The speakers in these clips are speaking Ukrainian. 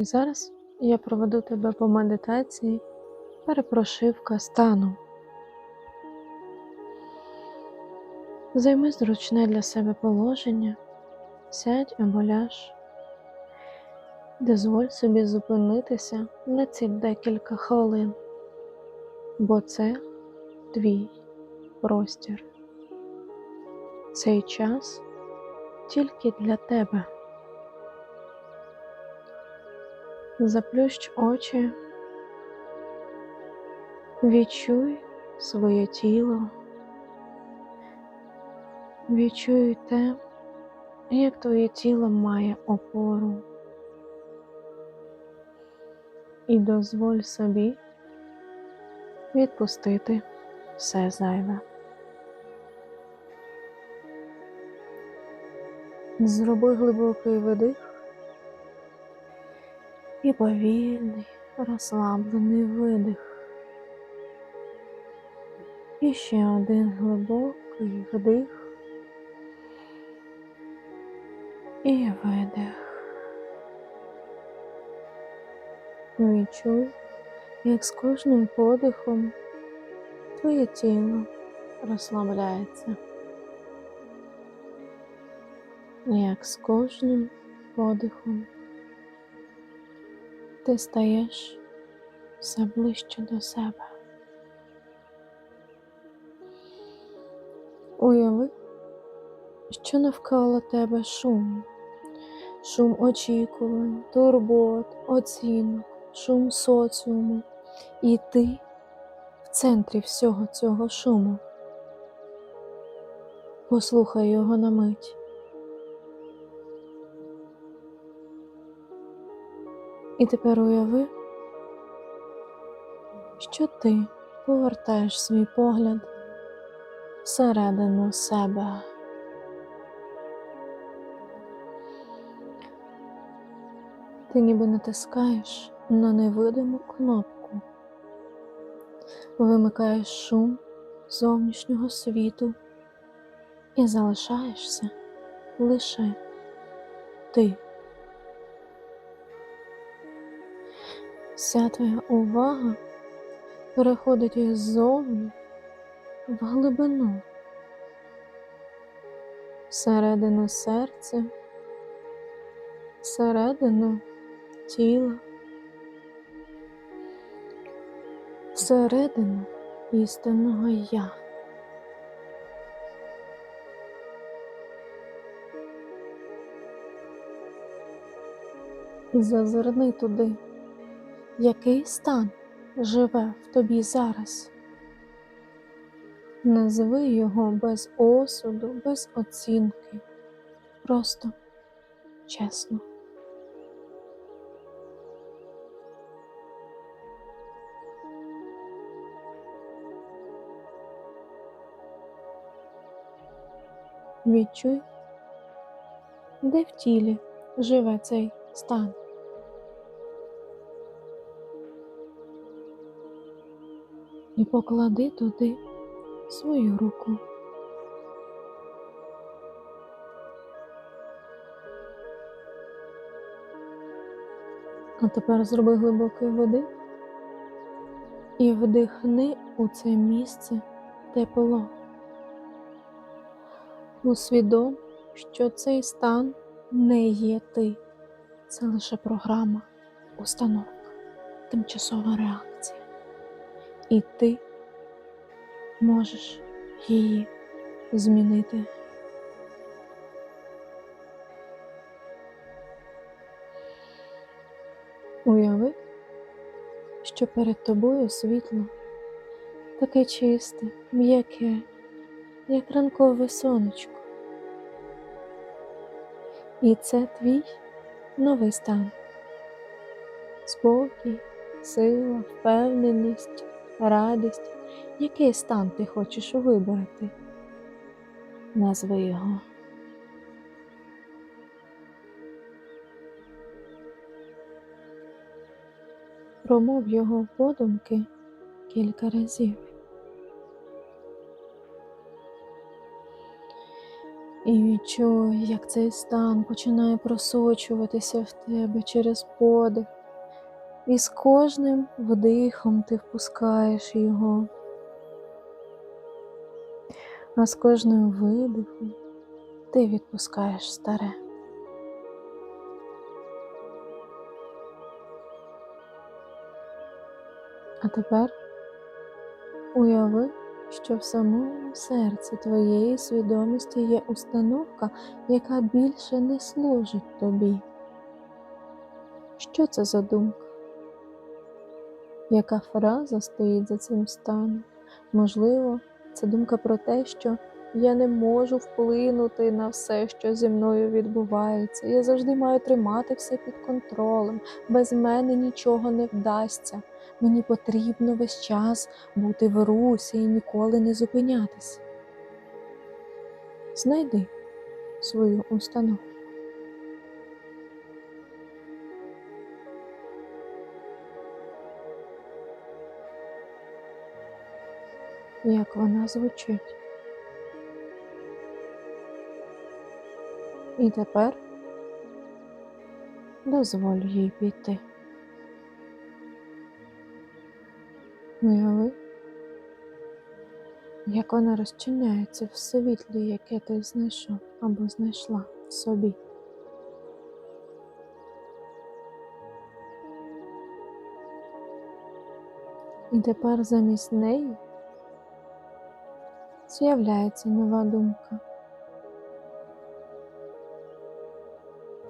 І зараз я проведу тебе по медитації перепрошивка стану. Займи зручне для себе положення, сядь або ляж. Дозволь собі зупинитися на ці декілька хвилин, бо це твій простір. Цей час тільки для тебе. Заплющ очі, відчуй своє тіло, відчуй те, як твоє тіло має опору. І дозволь собі відпустити все зайве. Зроби глибокий видих і повільний, розслаблений видих. І ще один глибокий вдих і видих. Відчуй, як з кожним подихом твоє тіло розслабляється. Як з кожним подихом ти стаєш все ближче до себе. Уяви, що навколо тебе шум, шум очікувань, турбот, оцінок, шум соціуму, і ти в центрі всього цього шуму. Послухай його на мить. І тепер уяви, що ти повертаєш свій погляд всередину себе. Ти ніби натискаєш на невидиму кнопку, вимикаєш шум зовнішнього світу і залишаєшся лише ти. Вся твоя увага переходить іззовні в глибину, всередину серця, всередину тіла, всередину істинного я. Зазирни туди який стан живе в тобі зараз. Назви його без осуду, без оцінки, просто чесно. Відчуй, де в тілі живе цей стан. І поклади туди свою руку. А тепер зроби глибокий видих і вдихни у це місце тепло. Усвідом, що цей стан не є ти, це лише програма, установка, тимчасова реакція і ти можеш її змінити. Уяви, що перед тобою світло таке чисте, м'яке, як ранкове сонечко. І це твій новий стан. Спокій, сила, впевненість, радість, який стан ти хочеш вибрати. Назви його. Промов його подумки кілька разів. І відчуй, як цей стан починає просочуватися в тебе через подих. І з кожним вдихом ти впускаєш його. А з кожним видихом ти відпускаєш старе. А тепер уяви, що в самому серці твоєї свідомості є установка, яка більше не служить тобі. Що це за думка? Яка фраза стоїть за цим станом? Можливо, це думка про те, що я не можу вплинути на все, що зі мною відбувається. Я завжди маю тримати все під контролем. Без мене нічого не вдасться. Мені потрібно весь час бути в русі і ніколи не зупинятися. Знайди свою установу. Як вона звучить. І тепер дозволь їй піти. Уяви, як вона розчиняється в світлі, яке ти знайшов або знайшла в собі. І тепер замість неї з'являється нова думка.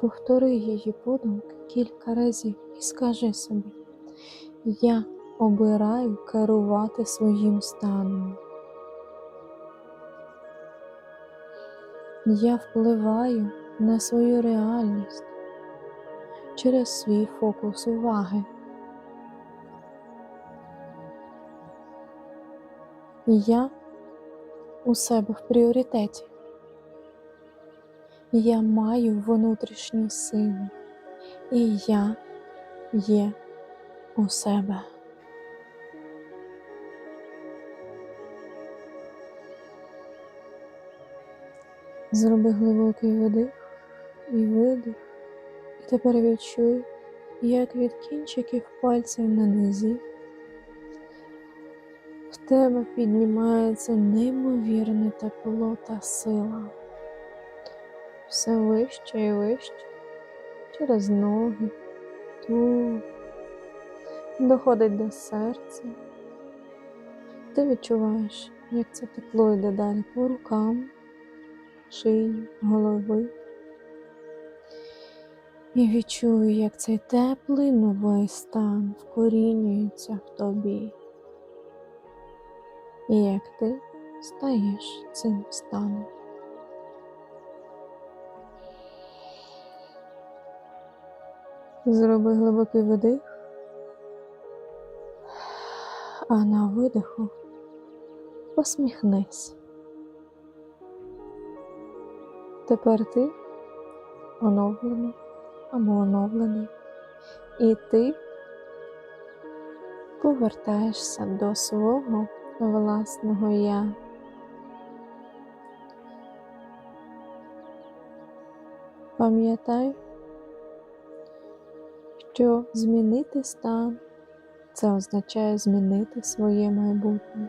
Повтори її подумки кілька разів і скажи собі, я обираю керувати своїм станом. Я впливаю на свою реальність через свій фокус уваги. Я у себе в пріоритеті. Я маю внутрішню силу, і я є у себе. Зроби глибокий вдих і видих, і тепер відчуй, як від кінчиків пальців на низі тебе піднімається неймовірне тепло та сила. Все вище і вище через ноги, тут, доходить до серця. Ти відчуваєш, як це тепло йде далі по рукам, шиї, голови. І відчую, як цей теплий новий стан вкорінюється в тобі. І як ти стаєш цим станом. Зроби глибокий видих, а на видиху посміхнись. Тепер ти оновлена або оновлений, і ти повертаєшся до свого власного я. Пам'ятай, що змінити стан це означає змінити своє майбутнє,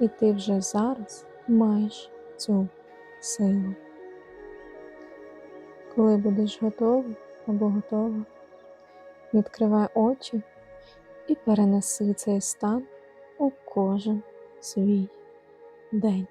і ти вже зараз маєш цю силу. Коли будеш готовий або готова, відкривай очі і перенеси цей стан у кожен свій день.